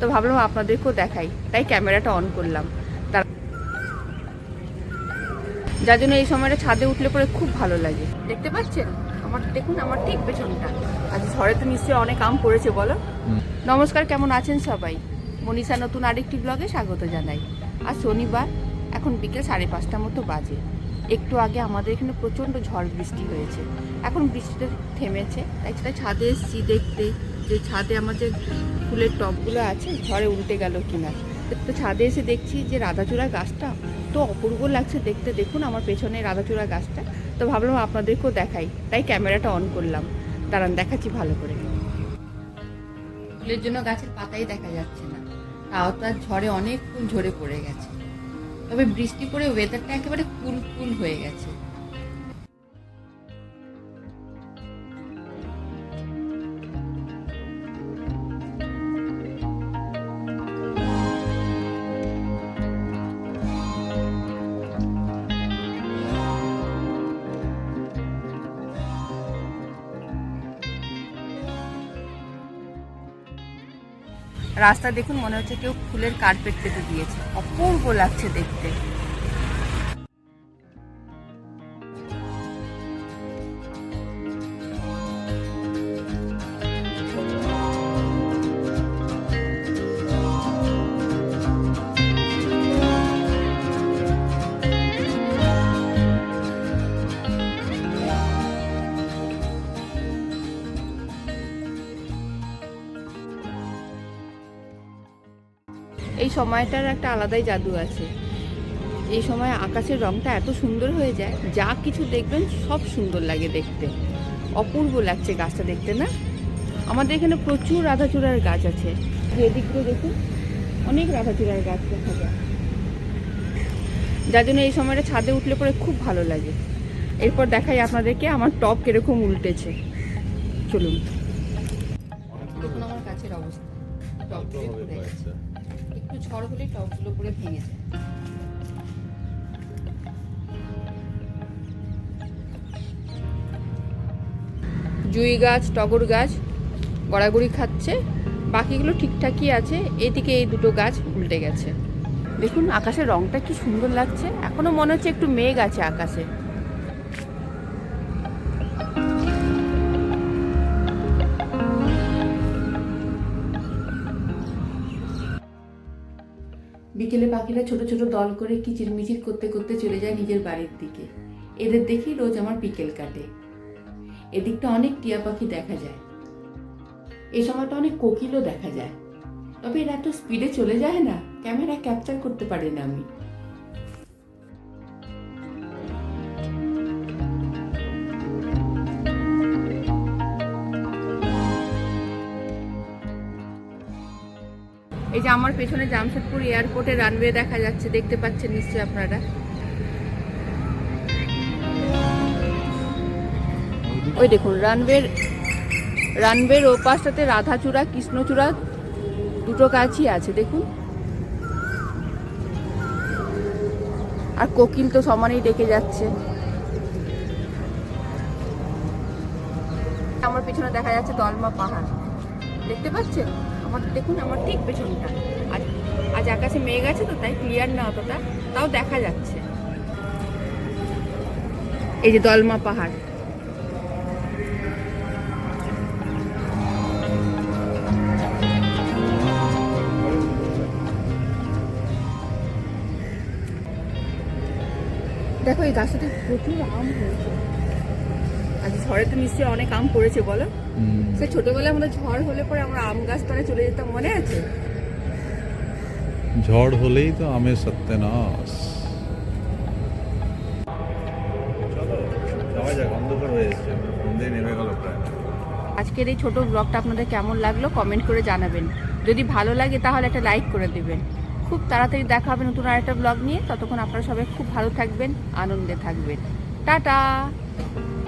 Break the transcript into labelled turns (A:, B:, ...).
A: তো ভাবলাম আপনাদেরকেও দেখাই। তাই ক্যামেরাটা অন করলাম। তার যার জন্য এই সময়টা ছাদে উঠলে পরে খুব ভালো লাগে। দেখতে পাচ্ছেন? আমার দেখুন, আমার ঠিক পেছনটা। আজ ঝড়ে তো নিশ্চয়ই অনেক আম পড়েছে, বলো। নমস্কার, কেমন আছেন সবাই? মনীষা নতুন আরেকটি ব্লগে স্বাগত জানাই। আর শনিবার, এখন বিকেল সাড়ে পাঁচটা মতো বাজে। একটু আগে আমাদের এখানে প্রচণ্ড ঝড় বৃষ্টি হয়েছে। এখন বৃষ্টিটা থেমেছে। তাই সেটা ছাদে এসেছি দেখতে যে ছাদে আমার যে ফুলের টবগুলো আছে, ঝড়ে উল্টে গেল কিনা। তো ছাদে এসে দেখছি যে রাধাচূড়া গাছটা তো অপূর্ব লাগছে দেখতে। দেখুন আমার পেছনে রাধাচূড়া গাছটা। তো ভাবলাম আপনাদেরকেও দেখাই। তাই ক্যামেরাটা অন করলাম। দাঁড়ান, দেখাচ্ছি ভালো করে। ফুলের জন্য গাছের পাতাই দেখা যাচ্ছে না। তাও তার ঝড়ে অনেক ফুল ঝরে পড়ে গেছে। তবে বৃষ্টি পড়ে ওয়েদারটা একেবারে কুল কুল হয়ে গেছে। রাস্তা দেখুন মনে হচ্ছে কেউ ফুলের কার্পেট পেতে দিয়েছে। অপূর্ব লাগছে দেখতে। এই সময়টার একটা আলাদাই জাদু আছে। এই সময় আকাশের রংটা এত সুন্দর হয়ে যায় যা কিছু দেখবেন সব সুন্দর লাগে দেখতে। অপূর্ব লাগছে গাছটা দেখতে না? আমাদের এখানে প্রচুর রাধাচূড়ার গাছ আছে। এদিক দিয়ে দেখুন অনেক রাধাচূড়ার গাছ দেখা যায়। যার জন্য এই সময়টা ছাদে উঠলে পরে খুব ভালো লাগে। এরপর দেখাই আপনাদেরকে আমার টপ কীরকম উল্টেছে। চলুন। দেখুন আমার গাছের অবস্থা। গেছে? একটু ঝড় হলে টবগুলো পুরো ভেঙে যায়। জুই গাছ, টগর গাছ গড়াগড়ি খাচ্ছে। বাকিগুলো ঠিকঠাকই আছে। এদিকে এই দুটো গাছ উল্টে গেছে। দেখুন, আকাশের রংটা কি সুন্দর লাগছে। এখনও মনে হচ্ছে একটু মেঘ আছে আকাশে। বিকেলে পাখিরা ছোট ছোট দল করে কিচিরমিচির করতে করতে চলে যায় নিজের বাড়ির দিকে। এদের দেখি রোজ আমার বিকেল কাটে। এদিকটা অনেক টিয়া পাখি দেখা যায়। এ সময়টা অনেক কোকিলও দেখা যায়। তবে এরা এত স্পিডে চলে যায় না, ক্যামেরা ক্যাপচার করতে পারে না আমি। এই যে আমার পেছনে জামশেদপুর এয়ারপোর্টে রানওয়ে দেখা যাচ্ছে, দেখতে পাচ্ছেন নিশ্চয়ই আপনারা। ওই দেখুন, রানওয়ের রানওয়ের ও পাশটাতে রাধাচূড়া, কৃষ্ণচূড়া দুটো গাছই আছে, দেখুন। আর কোকিল তো সমানেই ডেকে যাচ্ছে। আমার পিছনে দেখা যাচ্ছে দলমা পাহাড়। দেখতে পাচ্ছেন? আমার দেখুন, আমার ঠিক পেছনটা। আজ আজ আকাশে মেঘ আছে তো, তাই ক্লিয়ার না অতটা, তাও দেখা যাচ্ছে। এই যে দলমা পাহাড়। দেখো, এই গাছটাতে প্রচুর আম হয়েছে। আজ ঝড়ে তো নিশ্চয়ই অনেক আম পড়েছে বলো। সে ছোটবেলায় আমাদের ঝড় হলে পরে আমরা আম গাছ তলায় চলে যেতাম মনে আছে?
B: ঝড় হলেই তো আমের সত্যনাশ।
A: আজকের এই ছোট ব্লগটা আপনাদের কেমন লাগল কমেন্ট করে জানাবেন। যদি ভালো লাগে তাহলে একটা লাইক করে দেবেন। খুব তাড়াতাড়ি দেখা হবে নতুন আরেকটা ব্লগ নিয়ে। ততক্ষণ আপনারা সবাই খুব ভালো থাকবেন আনন্দে থাকবেন। টাটা!